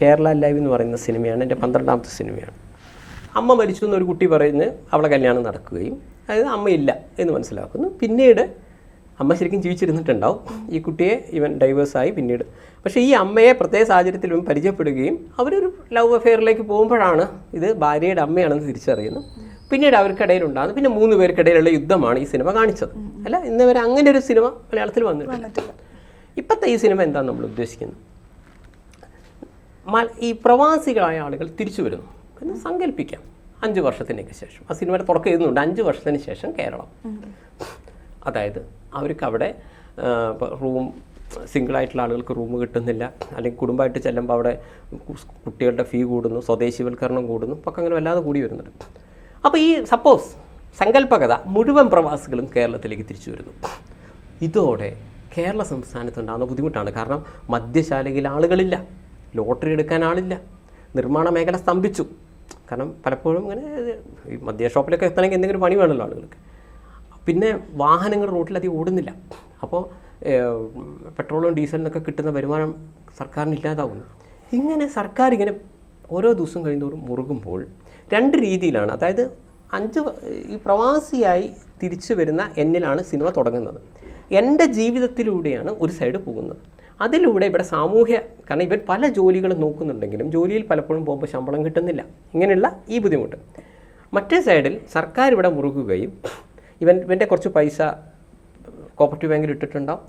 Kerala live എന്ന് പറയുന്ന സിനിമയാണ് എന്റെ പന്ത്രണ്ടാമത്തെ സിനിമയാണ്. അമ്മ മരിച്ചു എന്നൊരു കുട്ടി പറയുന്നു അവളെ കല്യാണം നടക്കുകയും അതായത് അമ്മയില്ല എന്ന് മനസ്സിലാക്കുന്നു. പിന്നീട് അമ്മ ശരിക്കും ജീവിച്ചിരുന്നിട്ടുണ്ടാവും. ഈ കുട്ടിയെ ഇവൻ ഡൈവേഴ്സായി പിന്നീട്. പക്ഷേ ഈ അമ്മയെ പ്രത്യേക സാഹചര്യത്തിൽ ഇവൻ പരിചയപ്പെടുകയും അവരൊരു ലവ് അഫെയറിലേക്ക് പോകുമ്പോഴാണ് ഇത് ഭാര്യയുടെ അമ്മയാണെന്ന് തിരിച്ചറിയുന്നു പിന്നീട് അവർക്കിടയിൽ ഉണ്ടാകുന്നു പിന്നെ മൂന്ന് പേർക്കിടയിലുള്ള യുദ്ധമാണ് ഈ സിനിമ കാണിച്ചത്. അല്ല ഇന്നവരെ അങ്ങനെ ഒരു സിനിമ മലയാളത്തിൽ വന്നിട്ടില്ല. ഇപ്പോഴത്തെ ഈ സിനിമ എന്താണ് നമ്മൾ ഉദ്ദേശിക്കുന്നത് ഈ പ്രവാസികളായ ആളുകൾ തിരിച്ചു വരുന്നു. എന്ന് സങ്കല്പിക്കാം. അഞ്ച് വർഷത്തിനൊക്കെ ശേഷം. ആ സിനിമയുടെ തുടക്കം എഴുതുന്നുണ്ട്. അഞ്ച് വർഷത്തിന് ശേഷം കേരളം. അതായത് അവർക്ക് അവിടെ റൂം സിംഗിളായിട്ടുള്ള ആളുകൾക്ക് റൂം കിട്ടുന്നില്ല. അല്ലെങ്കിൽ കുടുംബമായിട്ട് ചെല്ലുമ്പോൾ അവിടെ കുട്ടികളുടെ ഫീ കൂടുന്നു. സ്വദേശിവൽക്കരണം കൂടുന്നു. പൊക്കെ അങ്ങനെ വല്ലാതെ കൂടി വരുന്നുണ്ട്. അപ്പോൾ ഈ സപ്പോസ് സങ്കല്പകത മുഴുവൻ പ്രവാസികളും കേരളത്തിലേക്ക് തിരിച്ചു വരുന്നു. ഇതോടെ കേരള സംസ്ഥാനത്തുണ്ടാകുന്ന ബുദ്ധിമുട്ടാണ്. കാരണം മദ്യശാലയിൽ ആളുകളില്ല. ലോട്ടറി എടുക്കാൻ ആളില്ല. നിർമ്മാണ മേഖല സ്തംഭിച്ചു. കാരണം പലപ്പോഴും ഇങ്ങനെ ഈ മദ്യ ഷോപ്പിലൊക്കെ എത്തണമെങ്കിൽ എന്തെങ്കിലും പണി വേണമല്ലോ ആളുകൾക്ക്. പിന്നെ വാഹനങ്ങൾ റോട്ടിലധികം ഓടുന്നില്ല. അപ്പോൾ പെട്രോളും ഡീസലിനൊക്കെ കിട്ടുന്ന വരുമാനം സർക്കാരിന് ഇല്ലാതാവുന്നു. ഇങ്ങനെ സർക്കാർ ഇങ്ങനെ ഓരോ ദിവസം കഴിയുന്നതോറും മുറുകുമ്പോൾ രണ്ട് രീതിയിലാണ്. അതായത് അഞ്ച് ഈ പ്രവാസിയായി തിരിച്ചു വരുന്ന എന്നിലാണ് സിനിമ തുടങ്ങുന്നത്. എന്റെ ജീവിതത്തിലൂടെയാണ് ഒരു സൈഡ് പോകുന്നത്. അതിലൂടെ ഇവിടെ സാമൂഹ്യ കാരണം ഇവർ പല ജോലികളും നോക്കുന്നുണ്ടെങ്കിലും ജോലിയിൽ പലപ്പോഴും പോകുമ്പോൾ ശമ്പളം കിട്ടുന്നില്ല. ഇങ്ങനെയുള്ള ഈ ബുദ്ധിമുട്ട്. മറ്റേ സൈഡിൽ സർക്കാർ ഇവിടെ മുറുകുകയും ഇവൻ ഇവന്റെ കുറച്ച് പൈസ കോപ്പറേറ്റീവ് ബാങ്കിൽ ഇട്ടിട്ടുണ്ടാവും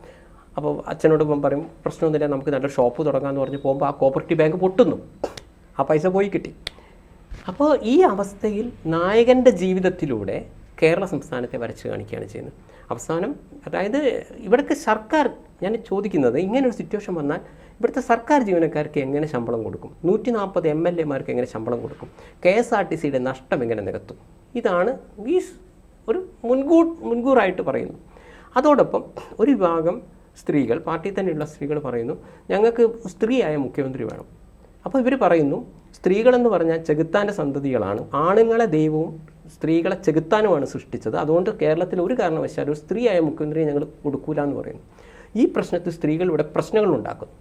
അപ്പോൾ അച്ഛനോട് പറയും പ്രശ്നമൊന്നുമില്ല നമുക്ക് നല്ല ഷോപ്പ് തുടങ്ങാമെന്ന് പറഞ്ഞ് പോകുമ്പോൾ ആ കോപ്പറേറ്റീവ് ബാങ്ക് പൊട്ടുന്നു. ആ പൈസ പോയി കിട്ടി. അപ്പോൾ ഈ അവസ്ഥയിൽ നായകന്റെ ജീവിതത്തിലൂടെ കേരള സംസ്ഥാനത്തെ വരച്ച് കാണിക്കുകയാണ് ചെയ്യുന്നത്. അവസാനം അതായത് ഇവിടേക്ക് സർക്കാർ ഞാൻ ചോദിക്കുന്നത് ഇങ്ങനെ ഒരു സിറ്റുവേഷൻ വന്നാൽ ഇവിടുത്തെ സർക്കാർ ജീവനക്കാർക്ക് എങ്ങനെ ശമ്പളം കൊടുക്കും? നൂറ്റി നാൽപ്പത് എം എൽ എമാർക്ക് എങ്ങനെ ശമ്പളം കൊടുക്കും? കെ എസ് ആർ ടി സിയുടെ നഷ്ടം എങ്ങനെ നികത്തും? ഇതാണ് ഈ ഒരു മുൻകൂ മുൻകൂറായിട്ട് പറയുന്നു. അതോടൊപ്പം ഒരു വിഭാഗം സ്ത്രീകൾ പാർട്ടിയിൽ തന്നെയുള്ള സ്ത്രീകൾ പറയുന്നു ഞങ്ങൾക്ക് സ്ത്രീയായ മുഖ്യമന്ത്രി വേണം. അപ്പോൾ ഇവർ പറയുന്നു സ്ത്രീകളെന്ന് പറഞ്ഞാൽ ചെകുത്താന്റെ സന്തതികളാണ്. ആണുങ്ങളെ ദൈവവും സ്ത്രീകളെ ചെകുത്താനുമാണ് സൃഷ്ടിച്ചത്. അതുകൊണ്ട് കേരളത്തിൽ ഒരു കാരണവശാലും സ്ത്രീയായ മുഖ്യമന്ത്രിയെ ഞങ്ങൾ കൊടുക്കൂല എന്ന് പറയുന്നു. ഈ പ്രശ്നത്തിൽ സ്ത്രീകൾ ഇവിടെ പ്രശ്നങ്ങൾ ഉണ്ടാക്കുന്നു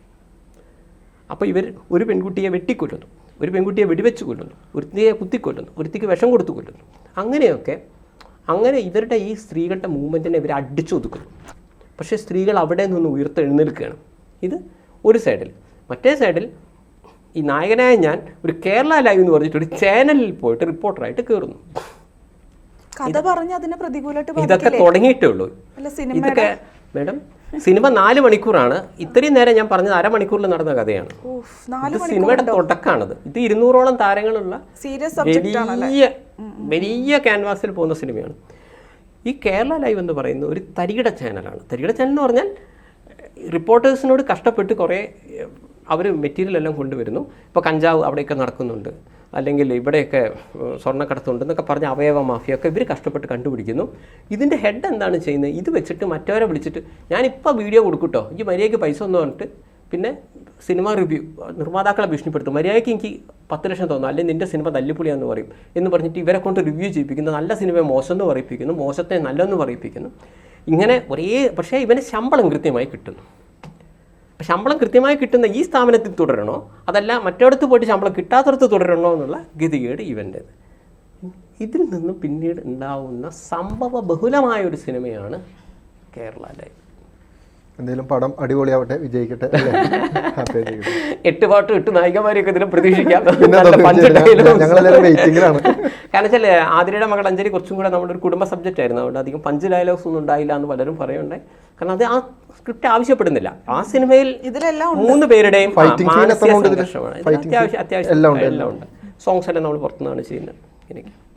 അപ്പോൾ ഇവർ ഒരു പെൺകുട്ടിയെ വെട്ടിക്കൊല്ലുന്നു ഒരു പെൺകുട്ടിയെ വെടിവെച്ച് കൊല്ലുന്നു ഒരുത്തിയെ കുത്തിക്കൊല്ലുന്നു ഒരുത്തിക്ക് വിഷം കൊടുത്തു കൊല്ലുന്നു. അങ്ങനെയൊക്കെ അങ്ങനെ ഇവരുടെ ഈ സ്ത്രീകളുടെ മൂവ്മെന്റിനെ ഇവർ അടിച്ചൊതുക്കുന്നു. പക്ഷേ സ്ത്രീകൾ അവിടെ നിന്ന് ഉയർത്തെഴുന്നേൽക്കുകയാണ്. ഇത് ഒരു സൈഡിൽ മറ്റേ സൈഡിൽ ഈ നായകനായ ഞാൻ ഒരു കേരള ലൈവ് എന്ന് പറഞ്ഞിട്ട് ഒരു ചാനലിൽ പോയിട്ട് റിപ്പോർട്ടറായിട്ട് കയറുന്നു കഥ പറഞ്ഞ് അതിനെ പ്രതികൂലമായിട്ട് ഇതൊക്കെ? തുടങ്ങിയിട്ടേ ഉള്ളൂ. ഇതൊക്കെ മാഡം സിനിമ നാല് മണിക്കൂറാണ്. ഇത്രയും നേരം ഞാൻ പറഞ്ഞത് അരമണിക്കൂറിൽ നടന്ന കഥയാണ്. ഇത് സിനിമയുടെ തുടക്കമാണത്. ഇത് ഇരുന്നൂറോളം താരങ്ങളുള്ള വലിയ വലിയ ക്യാൻവാസിൽ പോകുന്ന സിനിമയാണ്. ഈ കേരള ലൈവ് എന്ന് പറയുന്ന ഒരു തരികിട ചാനലാണ് തരികിട ചാനൽ എന്ന് പറഞ്ഞാൽ റിപ്പോർട്ടേഴ്സിനോട് കഷ്ടപ്പെട്ട് കുറേ അവർ മെറ്റീരിയൽ എല്ലാം കൊണ്ടുവരുന്നു. ഇപ്പോൾ കഞ്ചാവ് അവിടെയൊക്കെ നടക്കുന്നുണ്ട്. അല്ലെങ്കിൽ ഇവിടെയൊക്കെ സ്വർണക്കടത്ത് ഉണ്ടെന്നൊക്കെ എന്നൊക്കെ പറഞ്ഞ അവയവ മാഫിയൊക്കെ ഇവർ കഷ്ടപ്പെട്ട് കണ്ടുപിടിക്കുന്നു. ഇതിന്റെ ഹെഡ് എന്താണ് ചെയ്യുന്നത്? ഇത് വെച്ചിട്ട് മറ്റവരെ വിളിച്ചിട്ട് ഞാനിപ്പോൾ വീഡിയോ കൊടുക്കട്ടോ. എനിക്ക് മര്യാദയ്ക്ക് പൈസ ഒന്നും പറഞ്ഞിട്ട് പിന്നെ സിനിമ റിവ്യൂ നിർമ്മാതാക്കളെ ഭീഷണിപ്പെടുത്തും. മര്യാദയ്ക്ക് എനിക്ക് പത്ത് ലക്ഷം തോന്നും? അല്ലെങ്കിൽ നിന്റെ സിനിമ തല്ലിപ്പൊളിയാന്ന് പറയും. എന്ന് പറഞ്ഞിട്ട് ഇവരെ കൊണ്ട് റിവ്യൂ ചെയ്യിപ്പിക്കുന്നു. നല്ല സിനിമയെ മോശം എന്ന് പറയിപ്പിക്കുന്നു. മോശത്തെ നല്ലതെന്ന് പറയിപ്പിക്കുന്നു. ഇങ്ങനെ ഒരേ പക്ഷേ ഇവന് ശമ്പളം കൃത്യമായി കിട്ടുന്നു. ശമ്പളം കൃത്യമായി കിട്ടുന്ന ഈ സ്ഥാപനത്തിൽ തുടരണോ? അതല്ല മറ്റിടത്ത് പോയിട്ട് ശമ്പളം കിട്ടാത്തടത്ത് തുടരണോ എന്നുള്ള ഗതികേട് ഇവന്റെ ഇതിൽ നിന്നും പിന്നീട് ഉണ്ടാവുന്ന സംഭവ ബഹുലമായ ഒരു സിനിമയാണ് കേരള ലൈവ് എന്തെങ്കിലും പടം അടിപൊളിയാവട്ടെ വിജയിക്കട്ടെ. എട്ട് പാട്ടും എട്ട് നായികമാരെയൊക്കെ ഇതിലും പ്രതീക്ഷിക്കാം. വെയിറ്റിംഗിലാണ് കാരണം വെച്ചാൽ ആതിരയുടെ മകൾ അഞ്ജലി കുറച്ചും കൂടെ നമ്മുടെ ഒരു കുടുംബ സബ്ജക്റ്റ് ആയിരുന്നു. അതുകൊണ്ട് അധികം പഞ്ച് ഡയലോഗ്സ് ഒന്നും ഉണ്ടായില്ല എന്ന് പലരും പറയുന്നുണ്ട്. കാരണം അത് ആ സ്ക്രിപ്റ്റ് ആവശ്യപ്പെടുന്നില്ല. ആ സിനിമയിൽ ഇതിലെല്ലാം മൂന്ന് പേരുടെയും അത്യാവശ്യം അത്യാവശ്യം എല്ലാം ഉണ്ട്, എല്ലാം ഉണ്ട്. സോങ്സ് എല്ലാം നമ്മൾ പുറത്തുനിന്നാണ് ചെയ്യുന്നത്. എനിക്ക്